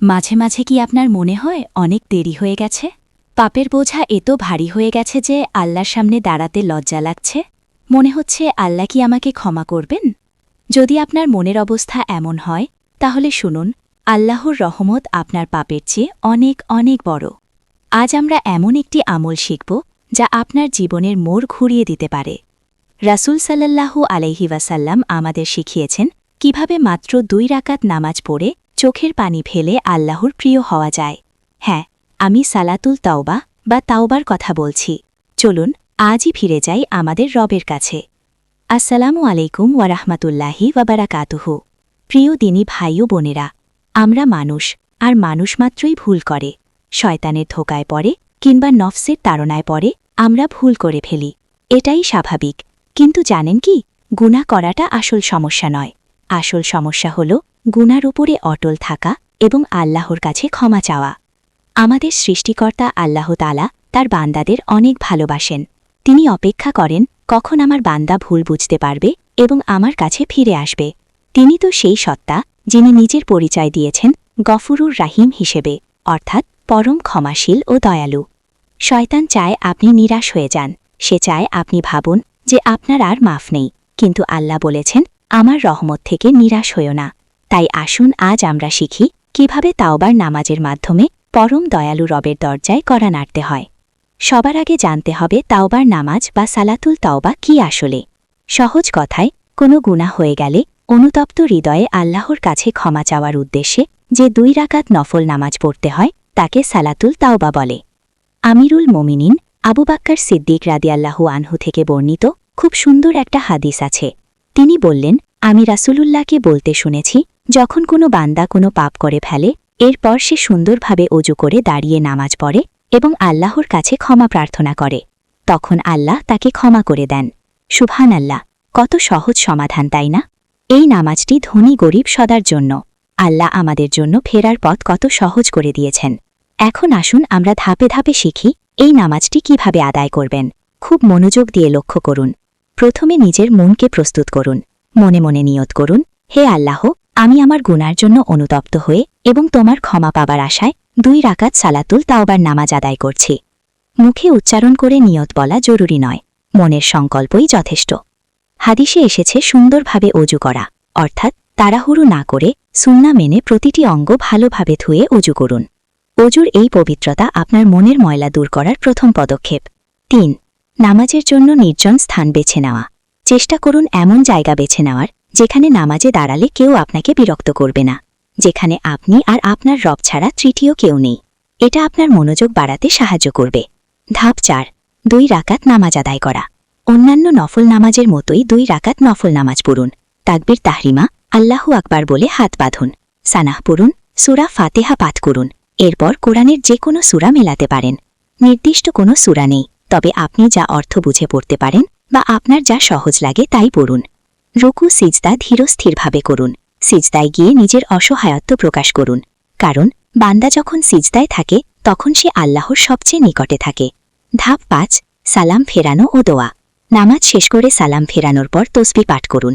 মাঝে মাঝে কি আপনার মনে হয় অনেক দেরি হয়ে গেছে? পাপের বোঝা এত ভারী হয়ে গেছে যে আল্লাহর সামনে দাঁড়াতে লজ্জা লাগছে। মনে হচ্ছে আল্লাহ কি আমাকে ক্ষমা করবেন? যদি আপনার মনের অবস্থা এমন হয়, তাহলে শুনুন, আল্লাহর রহমত আপনার পাপের চেয়ে অনেক অনেক বড়। আজ আমরা এমন একটি আমল শিখব, যা আপনার জীবনের মোড় ঘুরিয়ে দিতে পারে। রাসুল সাল্লাল্লাহু আলাইহিওয়াসাল্লাম আমাদের শিখিয়েছেন কীভাবে মাত্র দুই রাকাত নামাজ পড়ে চোখের পানি ফেলে আল্লাহর প্রিয় হওয়া যায়। হ্যাঁ আমি সালাতুল তাওবা বা তাওবার কথা বলছি। চলুন, আজই ফিরে যাই আমাদের রবের কাছে। আসসালামু আলাইকুম ওয়ারাহমাতুল্লাহি ওয়াবারাকাতুহু প্রিয় দিনী ভাই ও বোনেরা, আমরা মানুষ, আর মানুষ মাত্রই ভুল করে। শয়তানের ধোকায় পড়ে কিংবা নফসের তাড়নায় পড়ে আমরা ভুল করে ফেলি। এটাই স্বাভাবিক। কিন্তু জানেন কি? গুণা করাটা আসল সমস্যা নয়। আসল সমস্যা হল গুনার উপরে অটল থাকা এবং আল্লাহর কাছে ক্ষমা চাওয়া। আমাদের সৃষ্টিকর্তা আল্লাহ তালা তার বান্দাদের অনেক ভালোবাসেন। তিনি অপেক্ষা করেন, কখন আমার বান্দা ভুল বুঝতে পারবে এবং আমার কাছে ফিরে আসবে। তিনি তো সেই সত্তা যিনি নিজের পরিচয় দিয়েছেন গফুরুর রাহিম হিসেবে, অর্থাৎ পরম ক্ষমাশীল ও দয়ালু। শয়তান চায় আপনি নিরাশ হয়ে যান। সে চায় আপনি ভাবুন যে আপনার আর মাফ নেই। কিন্তু আল্লাহ বলেছেন, আমার রহমত থেকে নিরাশ হইও না। তাই আসুন আজ আমরা শিখি কীভাবে তাওবার নামাজের মাধ্যমে পরম দয়ালু রবের দরজায় করা নাড়তে হয়। সবার আগে জানতে হবে তাওবার নামাজ বা সালাতুল তাওবা কি আসলে। সহজ কথায়, কোনো গুণা হয়ে গেলে অনুতপ্ত হৃদয়ে আল্লাহর কাছে ক্ষমা চাওয়ার উদ্দেশ্যে যে দুই রাকাত নফল নামাজ পড়তে হয়, তাকে সালাতুল তাওবা বলে। আমিরুল মোমিনিন আবু বাক্কার সিদ্দিক রাদিয়াল্লাহু আনহু থেকে বর্ণিত খুব সুন্দর একটা হাদিস আছে। তিনি বললেন, আমি রাসূলুল্লাহকে বলতে শুনেছি, যখন কোনো বান্দা কোনো পাপ করে ফেলে, এরপর সে সুন্দরভাবে অজু করে দাঁড়িয়ে নামাজ পড়ে এবং আল্লাহর কাছে ক্ষমা প্রার্থনা করে। তখন আল্লাহ তাকে ক্ষমা করে দেন। সুবহান আল্লাহ কত সহজ সমাধান, তাই না? এই নামাজটি ধনী গরিব সদার জন্য। আল্লাহ আমাদের জন্য ফেরার পথ কত সহজ করে দিয়েছেন। এখন আসুন আমরা ধাপে ধাপে শিখি, এই নামাজটি কীভাবে আদায় করবেন। খুব মনোযোগ দিয়ে লক্ষ্য করুন। প্রথমে নিজের মনকে প্রস্তুত করুন। মনে মনে নিয়ত করুন, হে আল্লাহ, আমি আমার গুনার জন্য অনুতপ্ত হয়ে এবং তোমার ক্ষমা পাবার আশায় দুই রাকাত সালাতুল তাওবার নামাজ আদায় করছি। মুখে উচ্চারণ করে নিয়ত বলা জরুরি নয়, মনের সংকল্পই যথেষ্ট। হাদিসে এসেছে সুন্দরভাবে অজু করা, অর্থাৎ তাড়াহুড়ো না করে সুন্না মেনে প্রতিটি অঙ্গ ভালোভাবে ধুয়ে অজু করুন। অজুর এই পবিত্রতা আপনার মনের ময়লা দূর করার প্রথম পদক্ষেপ। তিন নামাজের জন্য নির্জন স্থান বেছে নেওয়া। চেষ্টা করুন এমন জায়গা বেছে নেওয়ার, যেখানে নামাজে দাঁড়ালে কেউ আপনাকে বিরক্ত করবে না, যেখানে আপনি আর আপনার রব ছাড়া তৃতীয় কেউ নেই। এটা আপনার মনোযোগ বাড়াতে সাহায্য করবে। ধাপ চার, দুই রাকাত নামাজ আদায় করা। অন্যান্য নফল নামাজের মতোই দুই রাকাত নফল নামাজ পড়ুন। তাকবির তাহরিমা, আল্লাহু আকবার বলে হাত বাঁধুন। সানাহ পড়ুন, সুরা ফাতেহা পাঠ করুন। এরপর কোরআনের যে কোনো সুরা মেলাতে পারেন। নির্দিষ্ট কোনো সুরা নেই। তবে আপনি যা অর্থ বুঝে পড়তে পারেন বা আপনার যা সহজ লাগে তাই পড়ুন। রুকু সিজদা ধীরস্থিরভাবে করুন। সিজদায় গিয়ে নিজের অসহায়ত্ব প্রকাশ করুন। কারণ, বান্দা যখন সিজদায় থাকে, তখন সে আল্লাহর সবচেয়ে নিকটে থাকে। ধাপ পাঁচ, সালাম ফেরানো ও দোয়া। নামাজ শেষ করে সালাম ফেরানোর পর তসবি পাঠ করুন।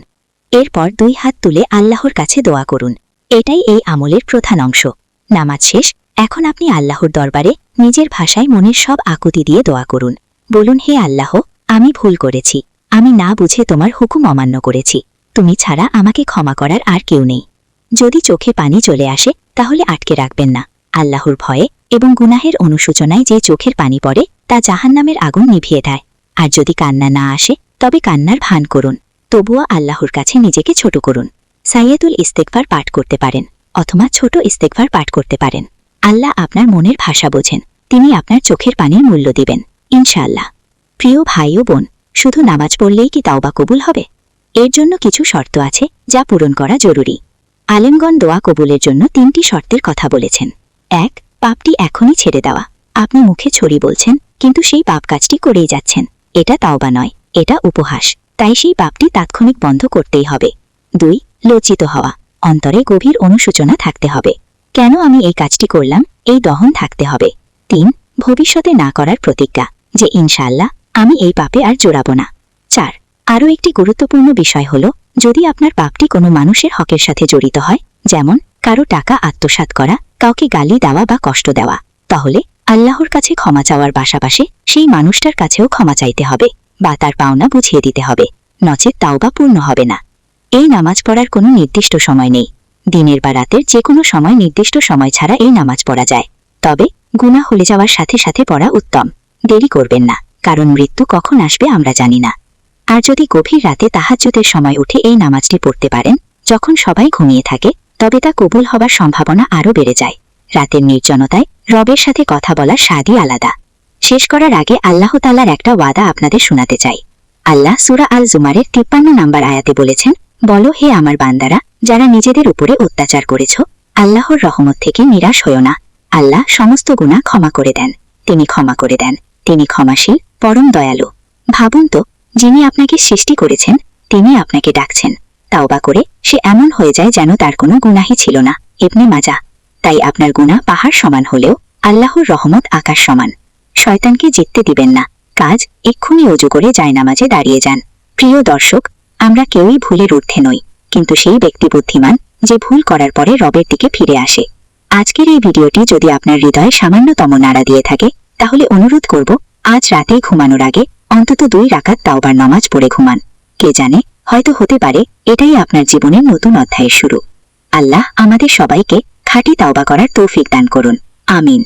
এরপর দুই হাত তুলে আল্লাহর কাছে দোয়া করুন। এটাই এই আমলের প্রধান অংশ। নামাজ শেষ, এখন আপনি আল্লাহর দরবারে নিজের ভাষায় মনের সব আকুতি দিয়ে দোয়া করুন। বলুন, হে আল্লাহ, আমি ভুল করেছি। আমি না বুঝে তোমার হুকুম অমান্য করেছি। তুমি ছাড়া আমাকে ক্ষমা করার আর কেউ নেই। যদি চোখে পানি চলে আসে, তাহলে আটকে রাখবেন না। আল্লাহর ভয়ে এবং গুনাহের অনুসূচনায় যে চোখের পানি পড়ে, তা জাহান্নামের আগুন নিভিয়ে দেয়। আর যদি কান্না না আসে, তবে কান্নার ভান করুন। তবুও আল্লাহর কাছে নিজেকে ছোট করুন। সাইয়েদুল ইস্তেকভার পাঠ করতে পারেন, অথবা ছোট ইস্তেকভার পাঠ করতে পারেন। আল্লাহ আপনার মনের ভাষা বোঝেন। তিনি আপনার চোখের পানির মূল্য দিবেন। ইনশাআল্লাহ। প্রিয় ভাই ও বোন, শুধু নামাজ পড়লেই কি তাওবা কবুল হবে? এর জন্য কিছু শর্ত আছে যা পূরণ করা জরুরি। আলেমগণ দোয়া কবুলের জন্য তিনটি শর্তের কথা বলেছেন। এক, পাপটি এখনই ছেড়ে দেওয়া। আপনি মুখে ছড়ি বলছেন, কিন্তু সেই পাপ কাজটি করেই যাচ্ছেন। এটা তাওবা নয়, এটা উপহাস। তাই সেই পাপটি তাৎক্ষণিক বন্ধ করতেই হবে। দুই, লজ্জিত হওয়া। অন্তরে গভীর অনুশোচনা থাকতে হবে। কেন আমি এই কাজটি করলাম? এই দহন থাকতে হবে। তিন, ভবিষ্যতে না করার প্রতিজ্ঞা। যে ইনশাল্লাহ আমি এই পাপে আর জোড়াব না। চার, আরও একটি গুরুত্বপূর্ণ বিষয় হল, যদি আপনার পাপটি কোনো মানুষের হকের সাথে জড়িত হয়, যেমন কারও টাকা আত্মসাৎ করা, কাউকে গালি দেওয়া বা কষ্ট দেওয়া, তাহলে আল্লাহর কাছে ক্ষমা চাওয়ার পাশাপাশি সেই মানুষটার কাছেও ক্ষমা চাইতে হবে বা তার পাওনা বুঝিয়ে দিতে হবে। নচেত তাও বা পূর্ণ হবে না। এই নামাজ পড়ার কোনো নির্দিষ্ট সময় নেই। দিনের বা রাতের যে কোনো সময় নির্দিষ্ট সময় ছাড়া এই নামাজ পড়া যায়। তবে গুণা হলে যাওয়ার সাথে সাথে পড়া উত্তম। দেরি করবেন না, কারণ মৃত্যু কখন আসবে আমরা জানি না। আর যদি গভীর রাতে তাহাজ্জুদের সময় উঠে এই নামাজটি পড়তে পারেন, যখন সবাই ঘুমিয়ে থাকে, তবে তা কবুল হবার সম্ভাবনা আরও বেড়ে যায়। রাতের নির্জনতায় রবের সাথে কথা বলার স্বাদই আলাদা। শেষ করার আগে আল্লাহ তাল্লার একটা ওয়াদা আপনাদের শোনাতে চাই। আল্লাহ সুরা আল জুমারের তিপ্পান্ন নাম্বার আয়াতে বলেছেন, বলো হে আমার বান্দারা, যারা নিজেদের উপরে অত্যাচার করেছ, আল্লাহর রহমত থেকে নিরাশ হও না। আল্লাহ সমস্ত গুণা ক্ষমা করে দেন। তিনি ক্ষমা করে দেন। তিনি ক্ষমাশীল, পরম দয়ালু। ভাবুন তো, যিনি আপনাকে সৃষ্টি করেছেন, তিনি আপনাকে ডাকছেন। তাওবা করে সে এমন হয়ে যায় যেন তার কোনো গুনাহি ছিল না। এমনি মাজা, তাই আপনার গুনাহ পাহাড় সমান হলেও আল্লাহর রহমত আকাশ সমান। শয়তানকে জিততে দিবেন না। কাজ এক্ষুনি অজু করে জায়নামাজে দাঁড়িয়ে যান। প্রিয় দর্শক, আমরা কেউই ভুলের ঊর্ধ্বে নই, কিন্তু সেই ব্যক্তি বুদ্ধিমান যে ভুল করার পরে রবের দিকে ফিরে আসে। আজকের এই ভিডিওটি যদি আপনার হৃদয়ে সামান্যতম নাড়া দিয়ে থাকে তাহলে অনুরোধ করব, আজ রাতেই ঘুমানোর আগে অন্তত দুই রাকাত তাওবার নমাজ পড়ে ঘুমান। কে জানে, হয়তো হতে পারে এটাই আপনার জীবনের নতুন অধ্যায়ের শুরু। আল্লাহ আমাদের সবাইকে খাঁটি তাওবা করার তৌফিক দান করুন। আমিন।